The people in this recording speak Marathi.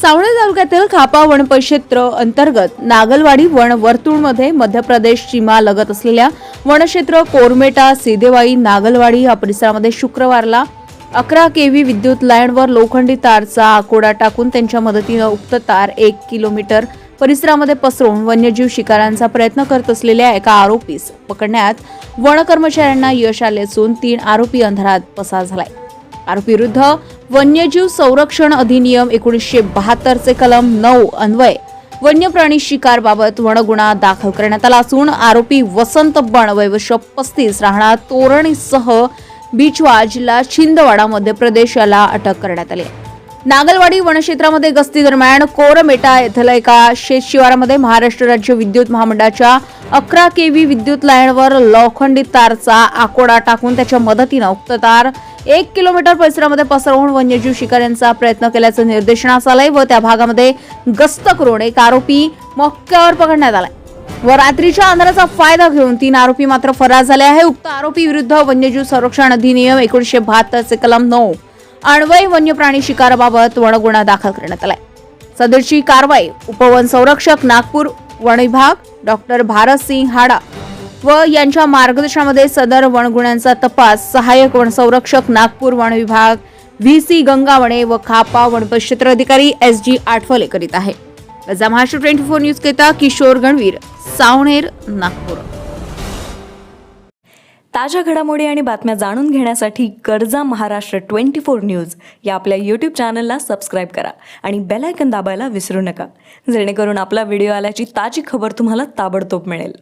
सावणे तालुक्यातील खापा वन परिक्षेत्र अंतर्गत नागलवाडी वन वर्तुळमध्ये मध्य प्रदेश सीमा लगत असलेल्या वनक्षेत्र कोरमेटा सिदेवाई नागलवाडी या परिसरामध्ये शुक्रवारला अकरा केव्ही विद्युत लाईनवर लोखंडी तारचा आकोडा टाकून त्यांच्या मदतीनं उक्त तार एक किलोमीटर परिसरामध्ये पसरून वन्यजीव शिकारांचा प्रयत्न करत असलेल्या एका आरोपीस पकडण्यात वन कर्मचाऱ्यांना यश आले असून तीन आरोपी अंधारात पसार झालाय. आरोपीविरुद्ध वन्यजीव संरक्षण अधिनियम एकोणीसशे बहात्तरचे कलम नऊ अन्वय. वन्य प्राणी शिकारबाबत वनगुन्हा दाखल करण्यात आला असून आरोपी वसंत बण वय पस्तीस राहणार तोरणीसह बिचवा जिल्हा छिंदवाडा मध्य प्रदेश याला अटक करण्यात आली. नागलवाडी वनक्षेत्रामध्ये गस्ती दरम्यान कोरमेटा येथील एका शेतशिवारामध्ये महाराष्ट्र राज्य विद्युत महामंडळाच्या अकरा केव्ही विद्युत लाईनवर लोखंडी तारचा आकोडा टाकून त्याच्या मदतीनं उक्त तार एक किलोमीटर परिसरामध्ये पसरवून वन्यजीव शिकाऱ्यांचा प्रयत्न केल्याचं निर्देशनास आलंय व त्या भागामध्ये गस्त करून एक आरोपी मक्क्यावर पकडण्यात आलाय. व रात्रीच्या अंधाराचा फायदा घेऊन तीन आरोपी मात्र फरार झाले आहे. उक्त आरोपी विरुद्ध वन्यजीव संरक्षण अधिनियम एकोणीसशे बहात्तरचे कलम नऊ अण्वय वन्य प्राणी शिकाराबाबत वनगुन्हा दाखल करण्यात आलाय. सदरची कारवाई उपवन संरक्षक नागपूर वन विभाग डॉक्टर भारत सिंग हाडा व यांच्या मार्गदर्शनामध्ये सदर वनगुन्ह्यांचा तपास सहाय्यक वनसंरक्षक नागपूर वन विभाग व्ही सी गंगावणे व खापा वन परिक्षेत्र अधिकारी एस जी आठवले करीत आहे. महाराष्ट्र ट्वेंटी फोर न्यूज केता किशोर गणवीर सावणेर नागपूर. ताज्या घडामोडी आणि बातम्या जाणून घेण्यासाठी गरजा महाराष्ट्र ट्वेंटी फोर न्यूज या आपल्या यूट्यूब चॅनलला सबस्क्राईब करा आणि बेलायकन दाबायला विसरू नका. जेणेकरून आपला व्हिडिओ आल्याची ताजी खबर तुम्हाला ताबडतोब मिळेल.